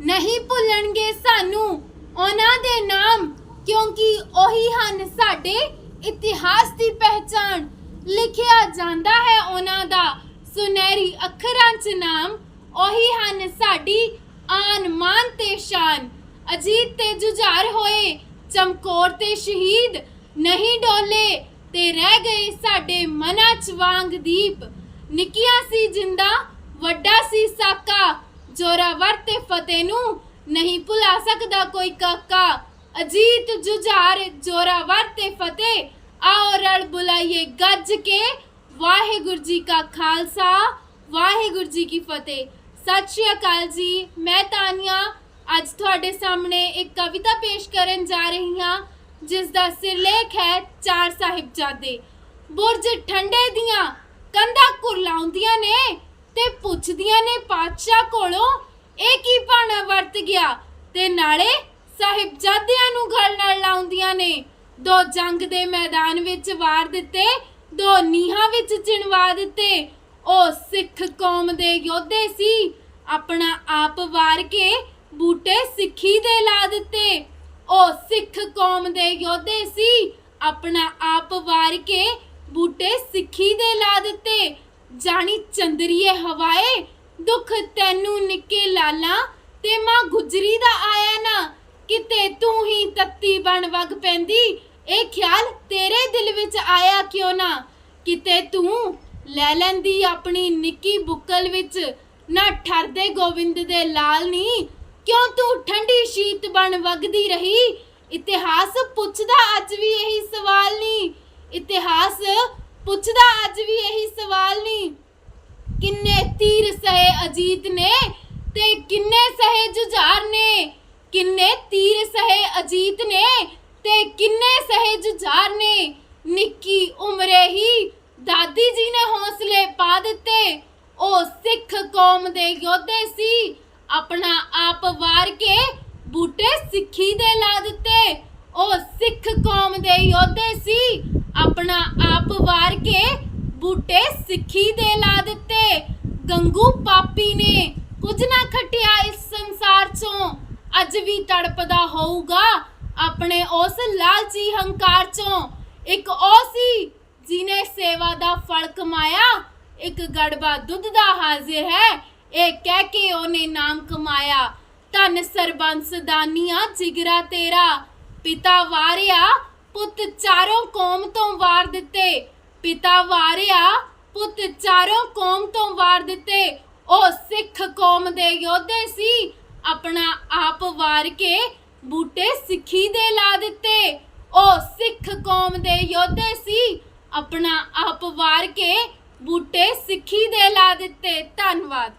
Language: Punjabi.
ਨਹੀਂ ਭੁੱਲਣਗੇ ਸਾਨੂੰ। ਉਹਨਾਂ ਦੇ ਨਾਮ, ਕਿਉਂਕਿ ਉਹੀ ਹਨ ਸਾਡੇ ਇਤਿਹਾਸ ਦੀ ਪਹਿਚਾਣ। ਲਿਖਿਆ ਜਾਂਦਾ ਹੈ ਉਹਨਾਂ ਦਾ। ਸੁਨਹਿਰੀ ਅੱਖਰਾਂ 'ਚ ਨਾਮ, ਉਹੀ ਹਨ ਸਾਡੀ ਆਨ ਮਾਨ ਤੇ ਸ਼ਾਨ। ਅਜੀਤ ਤੇ ਜੁਝਾਰ ਹੋਏ, ਚਮਕੌਰ ਤੇ ਸ਼ਹੀਦ, ਨਹੀਂ ਡੋਲੇ ਤੇ ਰਹਿ ਗਏ ਸਾਡੇ ਮਨਾਂ 'ਚ ਵਾਂਗ ਦੀਪ। ਨਿੱਕੀਆਂ ਸੀ ਜਿੰਦਾ, ਵੱਡਾ ਸੀ ਸਾਕਾ ਜੋਰਾਵਰ ਤੇ ਫਤਿਹ ਨੂੰ ਨਹੀਂ ਭੁਲਾ ਸਕਦਾ ਕੋਈ ਕਾਕਾ। ਅਜੀਤ ਜੁਝਾਰ ਜੋਰਾਵਰ ਤੇ ਫਤਿਹ, ਆਓ ਰਲ ਬੁਲਾਈਏ ਗੱਜ ਕੇ। ਵਾਹਿਗੁਰੂ ਜੀ ਕਾ ਖਾਲਸਾ, ਵਾਹਿਗੁਰੂ ਜੀ ਕੀ ਫਤਿਹ। ਸਤਿ ਸ਼੍ਰੀ ਅਕਾਲ ਜੀ, ਮੈਂ ਤਾਨੀਆ। ਅੱਜ ਤੁਹਾਡੇ ਸਾਹਮਣੇ ਇੱਕ ਕਵਿਤਾ ਪੇਸ਼ ਕਰਨ ਜਾ ਰਹੀ ਹਾਂ ਜਿਸ ਦਾ ਸਿਰਲੇਖ ਹੈ ਚਾਰ ਸਾਹਿਬਜ਼ਾਦੇ। ਬੁਰਜ ਠੰਡੇ ਦੀਆਂ ਕੰਧਾਂ ਕੁਰਲਾਉਂਦੀਆਂ ਨੇ ਤੇ ਪੁੱਛਦੀਆਂ ਨੇ ਪਾਤਸ਼ਾਹ ਕੋਲੋਂ, ਇਹ ਕੀ ਭਾਣਾ ਵਰਤ ਗਿਆ? ਤੇ ਨਾਲੇ ਸਾਹਿਬਜ਼ਾਦਿਆਂ ਨੂੰ ਗਲ ਨਾਲ ਲਾਉਂਦੀਆਂ ਨੇ। ਦੋ ਜੰਗ ਦੇ ਮੈਦਾਨ ਵਿੱਚ ਵਾਰ ਦਿੱਤੇ, ਦੋ ਨੀਹਾਂ ਵਿੱਚ ਚਿਣਵਾ ਦਿੱਤੇ। ਉਹ ਸਿੱਖ ਕੌਮ ਦੇ ਯੋਧੇ ਸੀ। ਆਪਣਾ ਆਪ ਵਾਰ ਕੇ ਬੂਟੇ ਸਿੱਖੀ ਦੇ ਲਾ ਦਿੱਤੇ। ਉਹ ਸਿੱਖ ਕੌਮ ਦੇ ਯੋਧੇ ਸੀ। ਆਪਣਾ ਆਪ ਵਾਰ ਕੇ ਬੂਟੇ ਸਿੱਖੀ ਦੇ ਲਾ ਦਿੱਤੇ। ਜਾਣੀ ਚੰਦਰੀਏ ਹਵਾਏ, ਦੁੱਖ ਤੈਨੂੰ ਨਿੱਕੇ ਲਾਲਾ, ਤੇ ਮਾਂ ਗੁਜਰੀ ਦਾ ਆਇਆ ਨਾ, ਕਿਤੇ ਤੂੰ ਹੀ ਤੱਤੀ ਬਣ ਵਗ ਪੈਂਦੀ, ਇਹ ਖਿਆਲ ਤੇਰੇ ਦਿਲ ਵਿੱਚ ਆਇਆ ਕਿਉਂ ਨਾ? ਕਿਤੇ ਤੂੰ ਲੈ ਲੈਂਦੀ ਆਪਣੀ ਨਿੱਕੀ ਬੁੱਕਲ ਵਿੱਚ, ਨਾ ਠਰਦੇ ਗੋਬਿੰਦ ਦੇ ਲਾਲ ਨੀ, ਕਿਉਂ ਤੂੰ ਠੰਡੀ ਸ਼ੀਤ ਬਣ ਵਗਦੀ ਰਹੀ? ਇਤਿਹਾਸ ਪੁੱਛਦਾ ਅੱਜ ਵੀ ਇਹੀ ਸਵਾਲ ਨਹੀਂ ਇਤਿਹਾਸ ਪੁੱਛਦਾ ਅੱਜ ਵੀ ਇਹੀ ਸਵਾਲ ਕਿੰਨੇ ਤੀਰ ਸਹੇ ਅਜੀਤ ਨੇ ਤੇ ਕਿੰਨੇ ਸਹੇ ਜੁਝਾਰ ਨੇ? ਕਿੰਨੇ ਤੀਰ ਸਹੇ ਅਜੀਤ ਨੇ ਤੇ ਕਿੰਨੇ ਸਹੇ ਜੁਝਾਰ ਨੇ? ਨਿੱਕੀ ਉਮਰੇ ਹੀ ਦਾਦੀ ਜੀ ਨੇ ਹੌਸਲੇ ਪਾ ਦਿੱਤੇ। ਉਹ ਸਿੱਖ ਕੌਮ ਦੇ ਯੋਧੇ ਸੀ। ਆਪਣਾ ਆਪ ਵਾਰ ਕੇ ਬੂਟੇ ਸਿੱਖੀ ਦੇ ਲਾ ਦਿੱਤੇ। ਉਹ ਸਿੱਖ ਕੌਮ ਦੇ ਯੋਧੇ ਸੀ। ਆਪਣਾ ਆਪ ਵਾਰ ਕੇ ਬੂਟੇ ਸਿੱਖੀ ਦੇ ਲਾ ਦਿੱਤੇ। ਗੰਗੂ ਪਾਪੀ ਨੇ ਕੁਝ ਨਾ ਖਟਿਆ ਇਸ ਸੰਸਾਰ ਚੋਂ। ਅੱਜ ਵੀ ਤੜਪਦਾ ਹੋਊਗਾ ਆਪਣੇ ਉਸ ਲਾਲਚੀ ਹੰਕਾਰ ਚੋਂ। ਇੱਕ ਉਹ ਸੀ ਜਿਨੇ ਸੇਵਾ ਦਾ ਫਲ ਕਮਾਇਆ, ਇੱਕ ਗੜਬਾ ਦੁੱਧ ਦਾ ਹਾਜ਼ਰ ਹੈ, ਇਹ ਕਹਿ ਕੇ ਉਹਨੇ ਨਾਮ ਕਮਾਇਆ। ਧੰਨ ਸਰਬੰਸ ਦਾਨੀਆਂ, ਜਿਗਰਾ ਤੇਰਾ। ਪਿਤਾ ਵਾਰਿਆ ਪੁੱਤ ਚਾਰੋਂ ਕੌਮ ਤੋਂ ਵਾਰ ਦਿੱਤੇ। ਪਿਤਾ ਵਾਰਿਆ, ਪੁੱਤ ਚਾਰੋਂ ਕੌਮ ਤੋਂ ਵਾਰ ਦਿੱਤੇ। ਉਹ ਸਿੱਖ ਕੌਮ ਦੇ ਯੋਧੇ ਸੀ। ਆਪਣਾ ਆਪ ਵਾਰ ਕੇ ਬੂਟੇ ਸਿੱਖੀ ਦੇ ਲਾ ਦਿੱਤੇ। ਉਹ ਸਿੱਖ ਕੌਮ ਦੇ ਯੋਧੇ ਸੀ। ਆਪਣਾ ਆਪ ਵਾਰ ਕੇ ਬੂਟੇ ਸਿੱਖੀ ਦੇ ਲਾ ਦਿੱਤੇ। ਧੰਨਵਾਦ।